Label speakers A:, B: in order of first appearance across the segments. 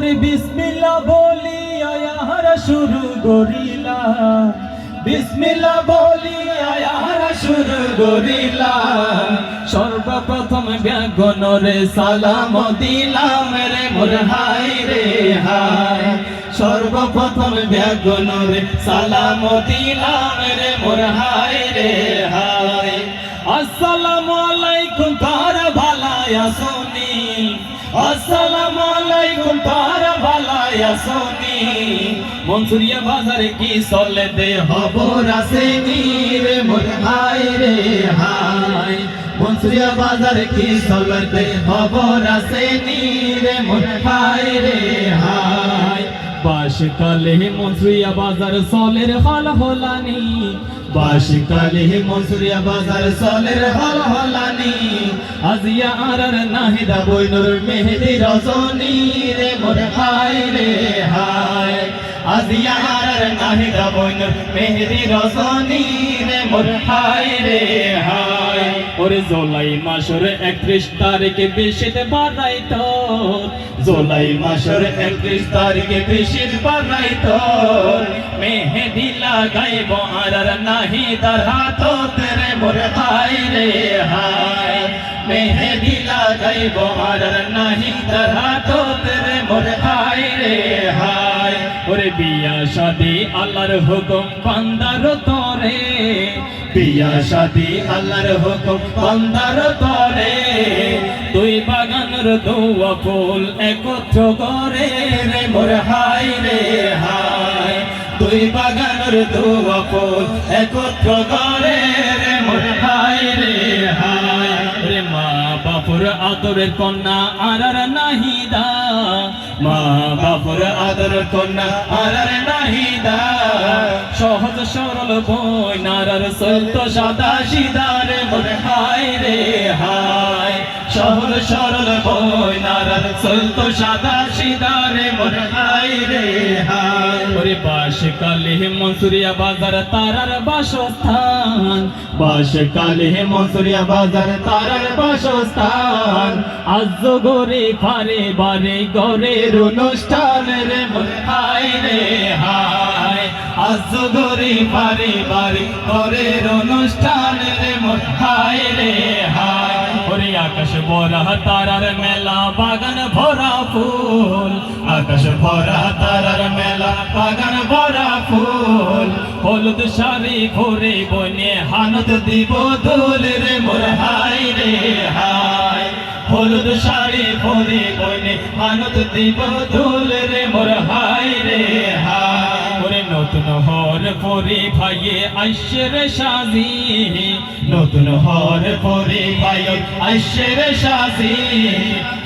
A: ওরে বিসমিল্লাহ বলি আয়াহারা শুরু করিলা। বিসমিল্লাহ বলি আয়াহারা শুরু করিলা। সর্বপ্রথম ব্যাগনরে সালাম দিলাম রে মোর হাই রে হাই সর্বপ্রথম ব্যাগনরে সালাম দিলাম রে মোর হাই রে হাই আসসালামু আলাইকুম তার ভালায়া শুনি। আসসালামু ভালায়া শুনি মনসুরিয়া বাজারে কি চলে দে খবর আছে রে মোর হাই রে হাই। মনসুরিয়া বাজারে কি চলে দে খবর আছে রে মোর হাই রে হাই। বাসকালে মনসুরিয়া বাজার সলের হল হলানি। বাসকালে মনসুরিয়া বাজার সলের হল হলানি। আজিয়া আরার নাহিদা বইনুর মেহেদি রজনী রে, মোর হাই রে হাই আজিয়া আরার নাহিদা বইনুর মেহেদি রজনী রে, মোর হাই রে হাই ওরে জোলাই মাসের একত্রিশ তারিখে বেশিতে বাড়াইত জোলাই মাসের একত্রিশ তারিখে বেশিত বাড়াইত মেহেদি লাগাইব আর নাহি তার হাত তেরে মোর হাই রে হাই মেহেদি লাগাইব আর নাহি তার হাত তেরে মোর হাই রে হাই ওরে বিয়া শাদি, আল্লাহর হুকুম, বান্দার তরে। বিয়া শাদি, আল্লাহর হুকুম, বান্দার তরে। দুই বাগানের দৌয়া ফুল একত্র করে রে মোর হাই রে হাই। দুই বাগানের দৌয়া ফুল একত্র করে বাপুর আদরের কন্যা আর নাহিদা মা বাপুর আদরের কন্যা আর নাহিদা সহজ সরল বই নারার সত্য সাদা সিদারে মনে হায় রে সহজ সরল বই নারার সত্য সাদা সিদারে মোর হাই রে হাই ওরে বাস কালে মনসুরিয়া বাজার তারার বাসস্থান। বাস কালে মনসুরিয়া বাজার তারার বাসস্থান। আজ গরে ফারে বারে গরের অনুষ্ঠান রে মোর হাই রে হাই আজ গরে ফারে বারে গরের অনুষ্ঠান রে মোর হাই রে হাই আকাশ ভরা তারার মেলা, বাগান ভরা ফুল। আকাশ ভরা তারার মেলা, বাগান ভরা ফুল। হলুদ শাড়ি ভরে বনে হানত দিব দোল রে মোর হাই রে হাই। হলুদ শাড়ি ভরে বনে হানত দিব দোল রে মোর হাই রে হাই। পরে ভাইয়ে আইসের সাজি। নতুন হর পরে ভাই আইসের সাজি।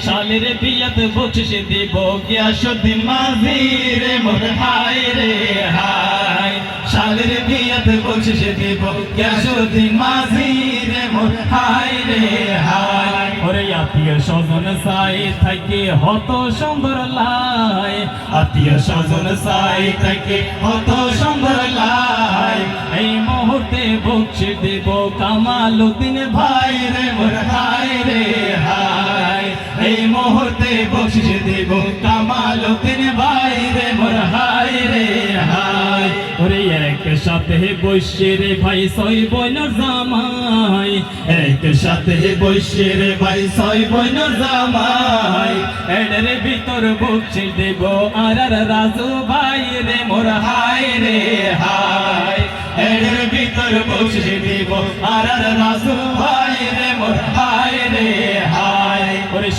A: শালের বিয়াত বকশিস দিব গিয়াসুদ্দিন মাঝি রে মোর হাই রে হাই শালের বিয়াত বকশিস দিব গিয়াসুদ্দিন মাঝি রে মোর হাই রে হাই আত্মীয় স্বজন সাই থাকে হত সুন্দর লাই আত্মীয় স্বজন সাই থাকে হত সুন্দর লাই এই মুহূর্তে বকশি দেব কামাল উদ্দিন ভাই রে, মোর হাই রে, হাই। এই মুহূর্তে বকশিস দেব কামাল উদ্দিন ভাই সাথে বসে রে ভাই সই বইন জামাই। এক সাথে বসে রে ভাই সই বইন জামাই। এর ভিতর বকশি দেব আর রাজু ভাই রে, মোর হাই রে হায়। এর ভিতর বকশি দেব আর রাজু ভাই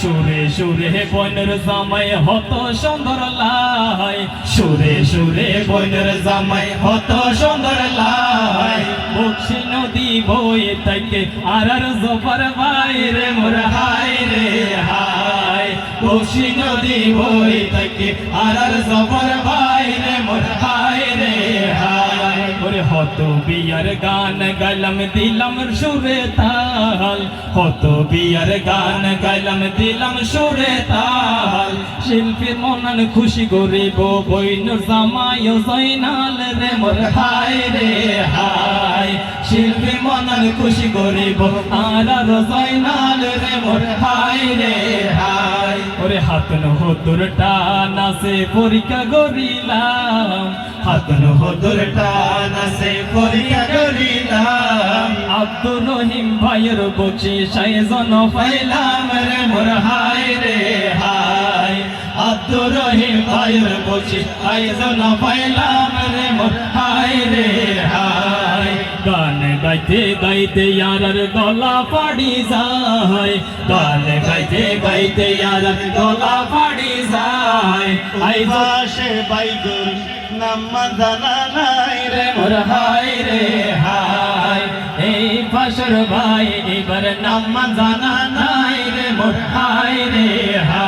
A: সুরে সুরে বইনের জামাই হত সুন্দর লাই সুরে সুরে বইনের জামাই হত সুন্দর লাই বক্সি নদী বয়ে থাকে আর আর জবর ভাই রে, মোর হাই রে হাই। বক্সি নদী বয়ে থাকে আর আর জবর ভাই রে, মোর হাই রে হাই। ওরে হত বিয়ার গান, গাইলাম, দিলাম সুরে তাল। হত বিয়ার গান, গাইলাম, দিলাম সুরে তাল। শিল্পীর মনন খুশি গরিব বইনুর জামাই জয়নাল রে, মোর হাই রে, হাই। শিল্পী মনন খুশি গরিব আর জয়নাল রে, মোর হাই রে ওরে হাত নহতুর টান আছে পরীক্ষা করিলাম। হাত নহতুর টান আছে পরীক্ষা করিলাম। আব্দুর রহিম ভাইয়ের বচি সাইজন পাইলাম রে মোর হায় রে হায়। আব্দুর রহিম ভাইয়ের বচি সাইজন পাইলাম রে মোর হায় রে হায়। গাইতে গাইতে ইয়ারার গলা পাড়ি যায়। গান গাইতে গাইতে ইয়ারার গলা পাড়ি যায়। আই
B: পাশে বাইগুর নাম জানা নাই
A: রে। মোর হায় রে হায়। এই ফাসর ভাই এবার নাম জানা নাই রে। মোর হায় রে হায়।